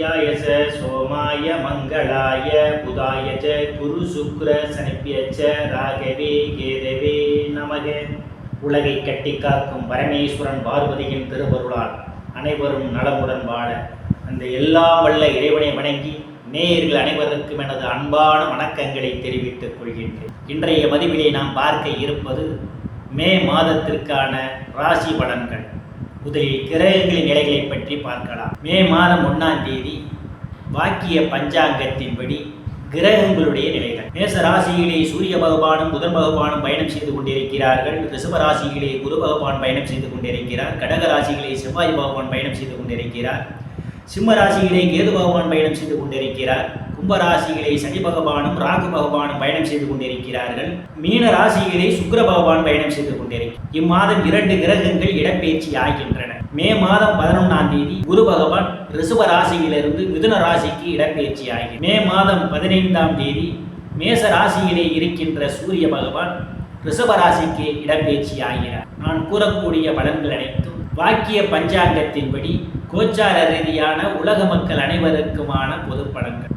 ஆதித்யாய ச சோமாய மங்களாய புதாய ச குரு சுக்ர சனிப்பிய ச ராகவே கேதவே நமக. உலகை கட்டி காக்கும் பரமேஸ்வரன் பார்வதியின் திருவருளால் அனைவரும் நலமுடன் வாழ அந்த எல்லாம் வல்ல இறைவனை வணங்கி நேயர்கள் அனைவருக்கும் எனது அன்பான வணக்கங்களை தெரிவித்துக் கொள்கின்றேன். இன்றைய மதிப்பிலே நாம் பார்க்க இருப்பது மே மாதத்திற்கான ராசி பலன்கள். முதலில் கிரகங்களின் நிலைகளை பற்றி பார்க்கலாம். மே மாதம் ஒன்றாம் தேதி வாக்கிய பஞ்சாங்கத்தின்படி கிரகங்களுடைய நிலைகள். மேச ராசியிலே சூரிய பகவானும் புதன் பகவானும் பயணம் செய்து கொண்டிருக்கிறார்கள். ரிஷப ராசியிலே குரு பகவான் பயணம் செய்து கொண்டிருக்கிறார். கடக ராசியிலே செவ்வாய் பகவான் பயணம் செய்து கொண்டிருக்கிறார். சிம்ம ராசியிலே கேது பகவான் பயணம் செய்து கொண்டிருக்கிறார். கும்பராசிகளை சனி பகவானும் ராகு பகவானும் பயணம் செய்து கொண்டிருக்கிறார்கள். மீன ராசிகளை சுக்கர பகவான் பயணம் செய்து கொண்டிருக்கிறார். இம்மாதம் இரண்டு கிரகங்கள் இடப்பெயர்ச்சி ஆகின்றன. மே மாதம் பதினொன்றாம் தேதி குரு பகவான் ரிசுவ ராசியிலிருந்து மிதுன ராசிக்கு இடப்பெயர்ச்சி ஆகி மே மாதம் பதினைந்தாம் தேதி மேச ராசியிலே இருக்கின்ற சூரிய பகவான் ரிஷப ராசிக்கு இடப்பெயர்ச்சி ஆகிறார். நான் கூறக்கூடிய பலன்கள் அனைத்தும் வாக்கிய பஞ்சாங்கத்தின்படி கோச்சார ரீதியான உலக மக்கள் அனைவருக்குமான பொது படங்கள்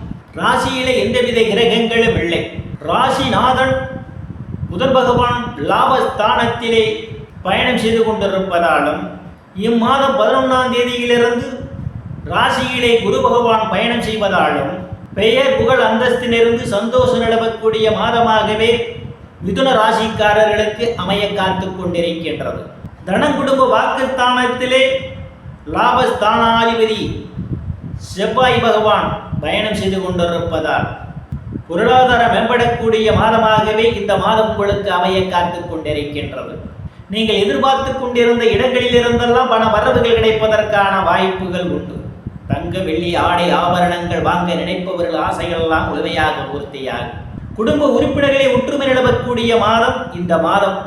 ராசியிலே எந்தவித கிரகங்களும் இல்லை. ராசிநாதன் புதன் பகவான் லாபஸ்தானத்திலே பயணம் செய்து கொண்டிருப்பதாலும் இம்மாதம் பதினொன்றாம் தேதியிலிருந்து ராசியிலே குரு பகவான் பயணம் செய்வதாலும் பெயர் புகழ் அந்தஸ்திலிருந்து சந்தோஷம் நிலவக்கூடிய மாதமாகவே மிதுன ராசிக்காரர்களுக்கு அமைய காத்து கொண்டிருக்கின்றது. தனங்குடும்ப வாக்குஸ்தானத்திலே லாபஸ்தானாதிபதி செவ்வாய் பகவான் பயணம் செய்து கொண்டிருப்பதால் பொருளாதாரம் மேம்படக்கூடிய மாதமாகவே இந்த மாதம் உங்களுக்கு அமைய காத்து கொண்டிருக்கின்றது. நீங்கள் எதிர்பார்த்து கொண்டிருந்த இடங்களில் இருந்தெல்லாம் பண வரவுகள் கிடைப்பதற்கான வாய்ப்புகள் உண்டு. தங்க வெள்ளி ஆடை ஆபரணங்கள் வாங்க நினைப்பவர்கள் ஆசைகளெல்லாம் முழுமையாக பூர்த்தியாகும். குடும்ப உறுப்பினர்களை ஒற்றுமை நிலவக்கூடிய மாதம் இந்த மாதம்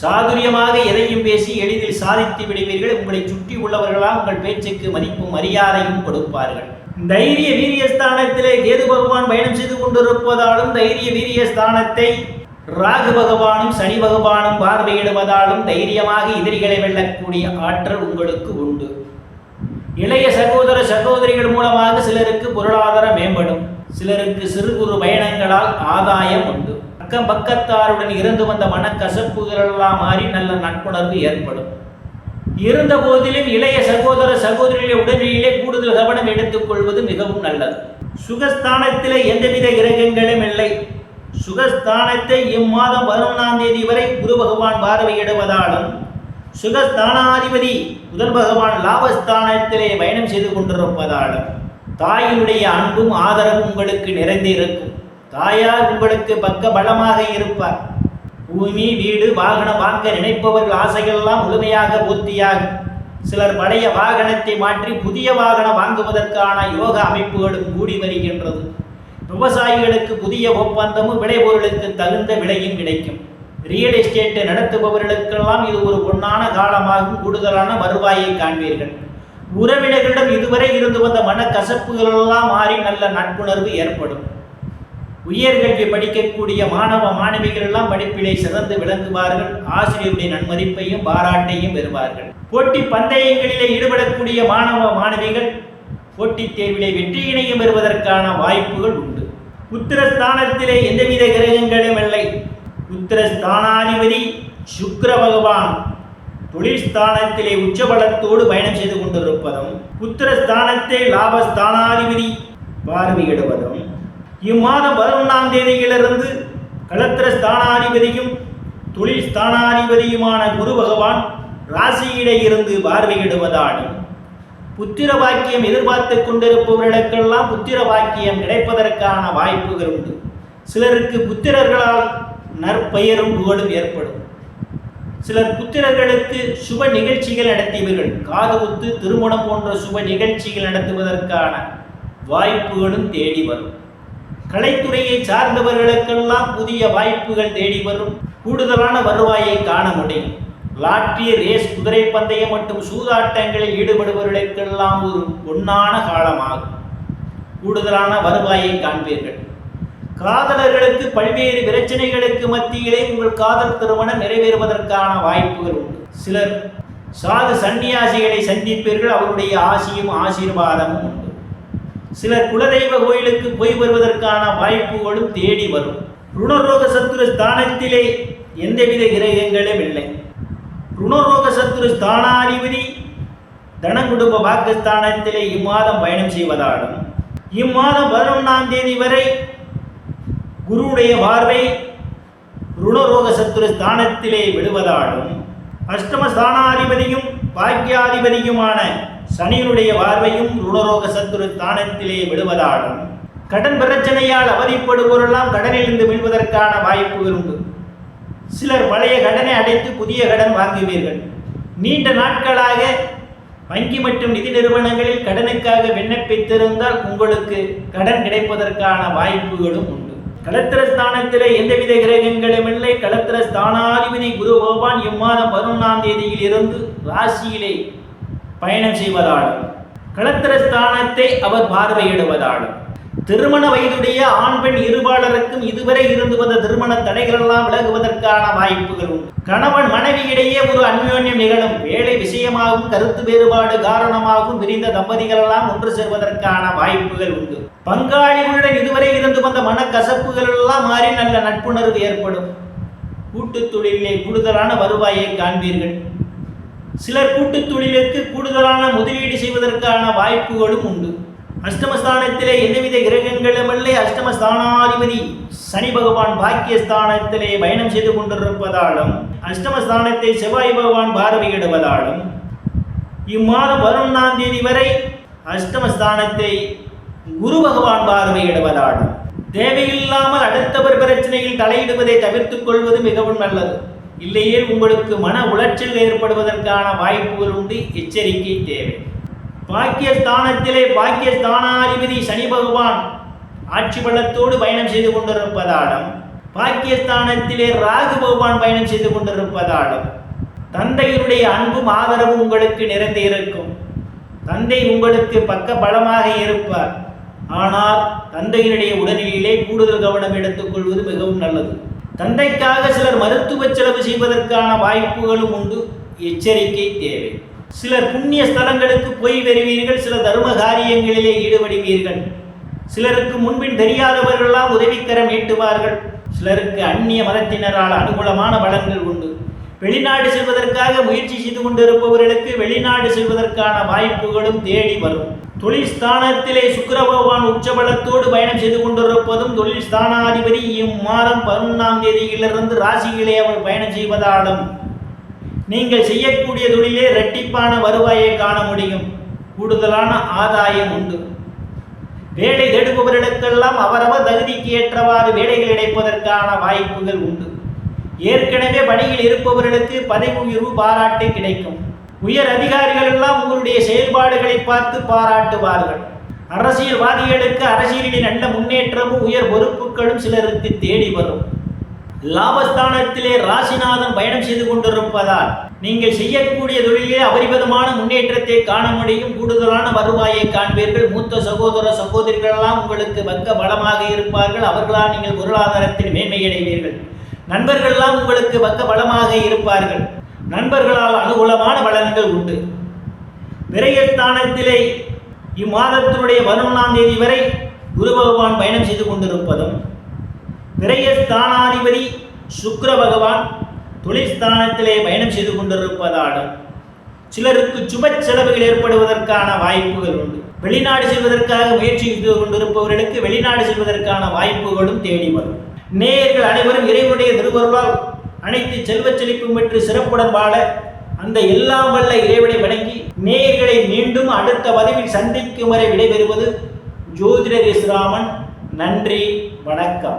சாதுரியமாக எதையும் பேசி எளிதில் சாதித்து விடுவீர்கள். உங்களை சுற்றி உள்ளவர்களால் உங்கள் பேச்சுக்கு மதிப்பும் மரியாதையும் கொடுப்பார்கள். தைரிய வீரியஸ்தானத்திலே கேது பகவான் பயணம் செய்து கொண்டிருப்பதாலும் தைரிய வீரியஸ்தானத்தை ராகு பகவானும் சனி பகவானும் பார்வையிடுவதாலும் தைரியமாக எதிரிகளை வெல்லக்கூடிய ஆற்றல் உங்களுக்கு உண்டு. இளைய சகோதர சகோதரிகள் மூலமாக சிலருக்கு பொருளாதாரம் மேம்படும். சிலருக்கு சிறு குறு பயணங்களால் ஆதாயம் உண்டு. அக்கம் பக்கத்தாருடன் இருந்து வந்த மனக்கசப்புகளெல்லாம் மாறி நல்ல நட்புணர்வு ஏற்படும். இருந்த போதிலும் இளைய சகோதர சகோதரிகளை உடனடியிலே கூடுதல் கவனம் எடுத்துக்கொள்வது மிகவும் நல்லது. சுகஸ்தானத்திலே எந்தவித கிரகங்களும் இல்லை. சுகஸ்தானத்தை இம்மாதம் பதினொன்றாம் தேதி வரை குரு பகவான் பார்வையிடுவதாலும் சுகஸ்தானாதிபதி முதல் பகவான் லாபஸ்தானத்திலே பயணம் செய்து கொண்டிருப்பதாலும் தாயினுடைய அன்பும் ஆதரவும் உங்களுக்கு நிறைந்திருக்கும். தாயார் உங்களுக்கு பக்க பலமாக இருப்பார். பூமி வீடு வாகனம் வாங்க நினைப்பவர்கள் ஆசைகளெல்லாம் முழுமையாக பூர்த்தியாகும். சிலர் பழைய வாகனத்தை மாற்றி புதிய வாகனம் வாங்குவதற்கான யோக அமைப்புகளும் கூடி வருகின்றது. விவசாயிகளுக்கு புதிய ஒப்பந்தமும் விளைபொருளுக்கு தகுந்த விலையும் கிடைக்கும். ரியல் எஸ்டேட்டை நடத்துபவர்களுக்கெல்லாம் இது ஒரு பொன்னான காலமாகும். கூடுதலான வருவாயை காண்பீர்கள். உறவினர்களிடம் இதுவரை இருந்து வந்த மனக்கசப்புகளெல்லாம் மாறி நல்ல நட்புணர்வு ஏற்படும். உயர்கல்வி படிக்கக்கூடிய மாணவ மாணவிகள் எல்லாம் படிப்பிலே சிறந்து விளங்குவார்கள். ஆசிரியருடைய நன்மதிப்பையும் பாராட்டையும் பெறுவார்கள். போட்டி பந்தயங்களிலே ஈடுபடக்கூடிய மாணவ மாணவிகள் போட்டித் தேர்விலே வெற்றியினையும் பெறுவதற்கான வாய்ப்புகள் உண்டு. உத்திரஸ்தானத்திலே எந்தவித கிரகங்களும் இல்லை. உத்திரஸ்தானாதிபதி சுக்கர பகவான் தொழிற்ஸ்தானத்திலே உச்சபலத்தோடு பயணம் செய்து கொண்டிருப்பதும் உத்திரஸ்தானத்தை லாபஸ்தானாதிபதி பார்வையிடுவதும் இம்மாதம் பதினொன்றாம் தேதியிலிருந்து களத்திர ஸ்தானாதிபதியும் தொழில் ஸ்தானாதிபதியுமான குரு பகவான் ராசியிலே இருந்து பார்வையிடுவதாலும் புத்திர பாக்கியம் எதிர்பார்த்து கொண்டிருப்பவர்களுக்கெல்லாம் புத்திர பாக்கியம் கிடைப்பதற்கான வாய்ப்புகள் உண்டு. சிலருக்கு புத்திரர்களால் நற்பெயரும் புகழும் ஏற்படும். சிலர் புத்திரர்களுக்கு சுப நிகழ்ச்சிகள் நடத்தியவர்கள் காது குத்து திருமணம் போன்ற சுப நிகழ்ச்சிகள் நடத்துவதற்கான வாய்ப்புகளும் தேடி வரும். கலைத்துறையை சார்ந்தவர்களுக்கெல்லாம் புதிய வாய்ப்புகள் தேடி வரும். கூடுதலான வருவாயை காண முடியும். லாட்டரி ரேஸ் குதிரை பந்தயம் மற்றும் சூதாட்டங்களில் ஈடுபடுபவர்களுக்கெல்லாம் ஒரு பொன்னான காலமாகும். கூடுதலான வருவாயை காண்பீர்கள். காதலர்களுக்கு பல்வேறு பிரச்சனைகளுக்கு மத்தியிலே உங்கள் காதல் திருமணம் நிறைவேறுவதற்கான வாய்ப்புகள் உண்டு. சிலர் சாது சன்னியாசிகளை சந்திப்பீர்கள் அவருடைய ஆசியும் ஆசீர்வாதமும் உண்டு. சிலர் குலதெய்வ கோயிலுக்கு போய் வருவதற்கான வாய்ப்புகளும் தேடி வரும். ருணரோக சத்துரு ஸ்தானத்திலே எந்தவித கிரகங்களும் இல்லை. ருணரோக சத்துரு ஸ்தானாதிபதி தனங்குடும்ப வாக்குஸ்தானத்திலே இம்மாதம் பயணம் செய்வதாலும் இம்மாதம் பதினொன்றாம் தேதி வரை குருவுடைய பார்வை ருணரோக சத்துரு ஸ்தானத்திலே விடுவதாலும் அஷ்டம ஸ்தானாதிபதியும் பாக்கியாதிபதியுமான சனியினுடைய பார்வையும் ருணரோக சத்துரு ஸ்தானத்திலே விடுவதாலும் கடன் பிரச்சனையால் அவதிப்படுவோரெல்லாம் கடனிலிருந்து மீள்வதற்கான வாய்ப்புகள் உண்டு. சிலர் பழைய கடனை அடைத்து புதிய கடன் வாங்குவீர்கள். நீண்ட நாட்களாக வங்கி மற்றும் நிதி நிறுவனங்களில் கடனுக்காக விண்ணப்பித்திருந்தால் உங்களுக்கு கடன் கிடைப்பதற்கான வாய்ப்புகளும் உண்டு. களத்திர ஸ்தானத்திலே எந்தவித கிரகங்களும் இல்லை. களத்திர ஸ்தானாதிபதி குரு பகவான் இம்மாதம் பதினொன்றாம் தேதியில் இருந்து ராசியிலே பயணம் செய்வதாலும் களத்திர ஸ்தானத்தை அவர் பார்வையிடுவதாலும் திருமண வயதுடைய ஆண் பெண் இருபாளருக்கும் இதுவரை இருந்து வந்த திருமண தடைகள் எல்லாம் விலகுவதற்கான வாய்ப்புகள் உண்டு. கணவன் மனைவியிடையே ஒரு அந்யோன்யம் நிகழும் வேலை விஷயமாகவும் கருத்து வேறுபாடு காரணமாகவும் விரிந்த தம்பதிகள் எல்லாம் ஒன்று சேர்வதற்கான வாய்ப்புகள் உண்டு. பங்காளிகளுடன் இதுவரை இருந்து வந்த மனக்கசப்புகள் எல்லாம் மாறி நல்ல நட்புணர்வு ஏற்படும். கூட்டுத் தொழிலே கூடுதலான வருவாயை காண்பீர்கள். சிலர் கூட்டுத் தொழிலுக்கு கூடுதலான முதலீடு செய்வதற்கான வாய்ப்புகளும் உண்டு. அஷ்டமஸ்தானத்திலே எந்தவித கிரகங்களும் இல்லை. அஷ்டமஸ்தானாதிபதி சனி பகவான் பாக்கியஸ்தானத்திலே பயணம் செய்து கொண்டிருப்பதாலும் அஷ்டமஸ்தானத்தை செவ்வாய் பகவான் பார்வையிடுவதாலும் இம்மாதம் பதினொன்றாம் தேதி வரை அஷ்டமஸ்தானத்தை குரு பகவான் பார்வையிடுவதாலும் தேவையில்லாமல் அடுத்தவர் பிரச்சனையில் தலையிடுவதை தவிர்த்துக் கொள்வது மிகவும் நல்லது. இல்லையே உங்களுக்கு மன உளைச்சல் ஏற்படுவதற்கான வாய்ப்புகள் உண்டு. எச்சரிக்கை தேவை. பாக்கியஸ்தானத்திலே பாக்கியஸ்தானாதிபதி சனி பகவான் ஆட்சி பலத்தோடு பயணம் செய்து கொண்டிருப்பதாலும் பாக்கியஸ்தானத்திலே ராகு பகவான் பயணம் செய்து கொண்டிருப்பதாலும் தந்தையினுடைய அன்பும் ஆதரவும் உங்களுக்கு நிறைந்து இருக்கும். தந்தை உங்களுக்கு பக்க பலமாக இருப்பார். ஆனால் தந்தையினுடைய உடல்நிலையிலே கூடுதல் கவனம் எடுத்துக்கொள்வது மிகவும் நல்லது. தந்தைக்காக சிலர் மருத்துவ செலவு செய்வதற்கான வாய்ப்புகளும் உண்டு. எச்சரிக்கை தேவை. சிலர் புண்ணிய ஸ்தலங்களுக்கு போய் வருவீர்கள் சில தர்ம காரியங்களிலே ஈடுபடுவீர்கள். சிலருக்கு முன்பின் தெரியாதவர்களெல்லாம் உதவிக்கரம் நீட்டுவார்கள். சிலருக்கு அந்நிய மதத்தினரால் அனுகூலமான பலன்கள் உண்டு. வெளிநாடு செல்வதற்காக முயற்சி செய்து கொண்டிருப்பவர்களுக்கு வெளிநாடு செல்வதற்கான வாய்ப்புகளும் தேடி வரும். தொழில் ஸ்தானத்திலே சுக்கர பகவான் உச்சபலத்தோடு பயணம் செய்து கொண்டிருப்பதும் தொழில் ஸ்தானாதிபதி இம்மாதம் பதினொன்றாம் தேதியிலிருந்து ராசியிலே அவர் பயணம் செய்வதாலும் நீங்கள் செய்யக்கூடிய தொழிலே இரட்டிப்பான வருவாயை காண முடியும். கூடுதலான ஆதாயம் உண்டு. வேலை தேடுபவர்களுக்கெல்லாம் அவரவர் தகுதிக்கு ஏற்றவாறு வேலைகள் கிடைப்பதற்கான வாய்ப்புகள் உண்டு. ஏற்கனவே பணியில் இருப்பவர்களுக்கு பதவி உயர்வு பாராட்டு கிடைக்கும். உயர் அதிகாரிகள் எல்லாம் உங்களுடைய செயல்பாடுகளை பார்த்து பாராட்டுவார்கள். அரசியல்வாதிகளுக்கு அரசியலின் நல்ல முன்னேற்றமும் உயர் பொறுப்புகளும் சிலருக்கு தேடி வரும். லாபஸ்தானத்திலே ராசிநாதன் பயணம் செய்து கொண்டிருப்பதால் நீங்கள் செய்யக்கூடிய தொழிலே அபரிமிதமான முன்னேற்றத்தை காண முடியும். கூடுதலான வருவாயை காண்பீர்கள். மூத்த சகோதர சகோதரிகளெல்லாம் உங்களுக்கு பக்க பலமாக இருப்பார்கள். அவர்களால் நீங்கள் பொருளாதாரத்தில் மேன்மையடைவீர்கள். நண்பர்கள்லாம் உங்களுக்கு பக்க பலமாக இருப்பார்கள். நண்பர்களால் அனுகூலமான பலன்கள் உண்டு. விரயஸ்தானத்திலே இம்மாதத்தினுடைய பதினொன்றாம் தேதி வரை குரு பகவான் பயணம் செய்து கொண்டிருப்பதும் விரயஸ்தானாதிபதி சுக்கர பகவான் தொழிற்ஸ்தானத்திலே பயணம் செய்து கொண்டிருப்பதாலும் சிலருக்கு சுப செலவுகள் ஏற்படுவதற்கான வாய்ப்புகள் உண்டு. வெளிநாடு செல்வதற்காக முயற்சி செய்து கொண்டிருப்பவர்களுக்கு வெளிநாடு செல்வதற்கான வாய்ப்புகளும் தேடி வரும். நேயர்கள் அனைவரும் இறைவனுடைய திருவருளால் அனைத்து செல்வச் செழிப்பும் பெற்று சிறப்புடன் வாழ அந்த எல்லாம் வல்ல இறைவனை வணங்கி நேயர்களை மீண்டும் அடுத்த பதிவில் சந்திக்கும் வரை விடைபெறுவது ஜோதிடர் இஸ்ராமன் நன்றி வணக்கம்.